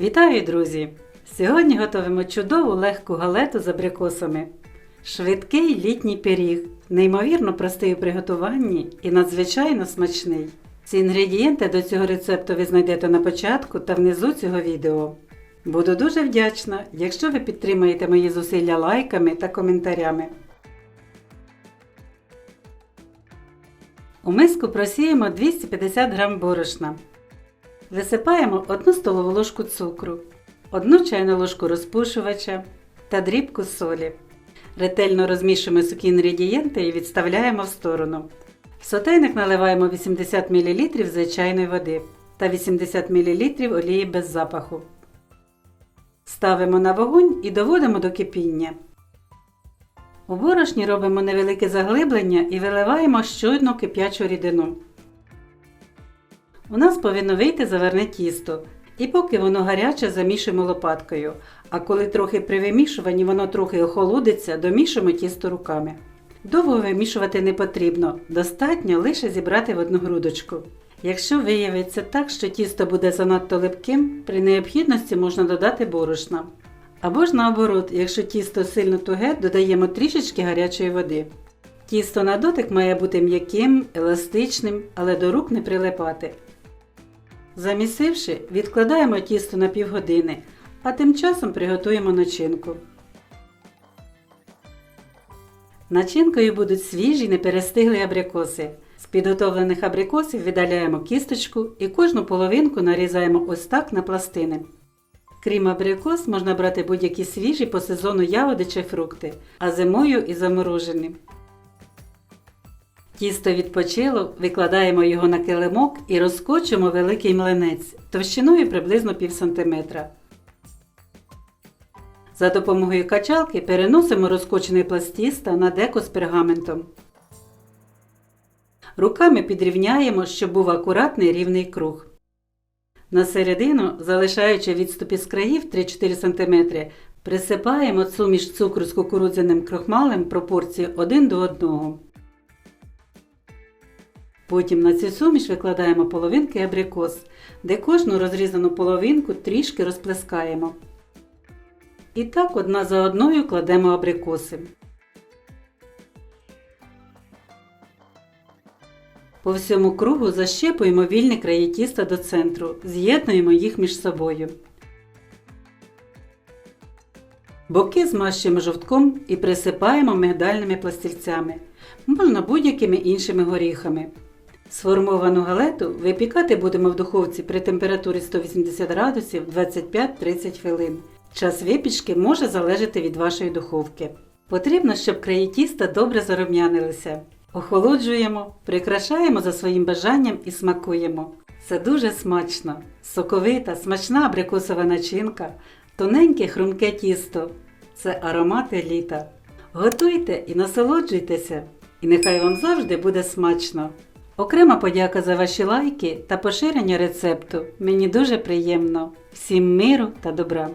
Вітаю, друзі! Сьогодні готуємо чудову легку галету з абрикосами. Швидкий літній пиріг, неймовірно простий у приготуванні і надзвичайно смачний. Ці інгредієнти до цього рецепту ви знайдете на початку та внизу цього відео. Буду дуже вдячна, якщо ви підтримаєте мої зусилля лайками та коментарями. У миску просіємо 250 г борошна. Висипаємо 1 столову ложку цукру, 1 чайну ложку розпушувача та дрібку солі. Ретельно розмішуємо сухі інгредієнти і відставляємо в сторону. В сотейник наливаємо 80 мл звичайної води та 80 мл олії без запаху. Ставимо на вогонь і доводимо до кипіння. У борошні робимо невелике заглиблення і виливаємо щойно кип'ячу рідину. У нас повинно вийти заверне тісто. І поки воно гаряче, замішуємо лопаткою. А коли трохи при вимішуванні воно трохи охолодиться, домішуємо тісто руками. Довго вимішувати не потрібно, достатньо лише зібрати в одну грудочку. Якщо виявиться так, що тісто буде занадто липким, при необхідності можна додати борошна. Або ж наоборот, якщо тісто сильно туге, додаємо трішечки гарячої води. Тісто на дотик має бути м'яким, еластичним, але до рук не прилипати. Замісивши, відкладаємо тісто на півгодини, а тим часом приготуємо начинку. Начинкою будуть свіжі неперестиглі абрикоси. З підготовлених абрикосів видаляємо кісточку і кожну половинку нарізаємо ось так на пластини. Крім абрикос, можна брати будь-які свіжі по сезону ягоди чи фрукти, а зимою і заморожені. Тісто відпочило, викладаємо його на килимок і розкочуємо великий млинець товщиною приблизно пів сантиметра. За допомогою качалки переносимо розкочений пласт тіста на деко з пергаментом. Руками підрівняємо, щоб був акуратний рівний круг. На середину, залишаючи відступ із країв 3-4 см, присипаємо суміш цукру з кукурудзяним крохмалем пропорції 1 до 1. Потім на цю суміш викладаємо половинки абрикос, де кожну розрізану половинку трішки розплескаємо. І так одна за одною кладемо абрикоси. По всьому кругу защепуємо вільні краї тіста до центру, з'єднуємо їх між собою. Боки змащуємо жовтком і присипаємо мигдальними пластівцями, можна будь-якими іншими горіхами. Сформовану галету випікати будемо в духовці при температурі 180 градусів 25-30 хвилин. Час випічки може залежати від вашої духовки. Потрібно, щоб краї тіста добре зарум'янилися. Охолоджуємо, прикрашаємо за своїм бажанням і смакуємо. Це дуже смачно. Соковита, смачна абрикосова начинка, тоненьке хрумке тісто. Це аромати літа. Готуйте і насолоджуйтеся, і нехай вам завжди буде смачно. Окрема подяка за ваші лайки та поширення рецепту. Мені дуже приємно. Всім миру та добра!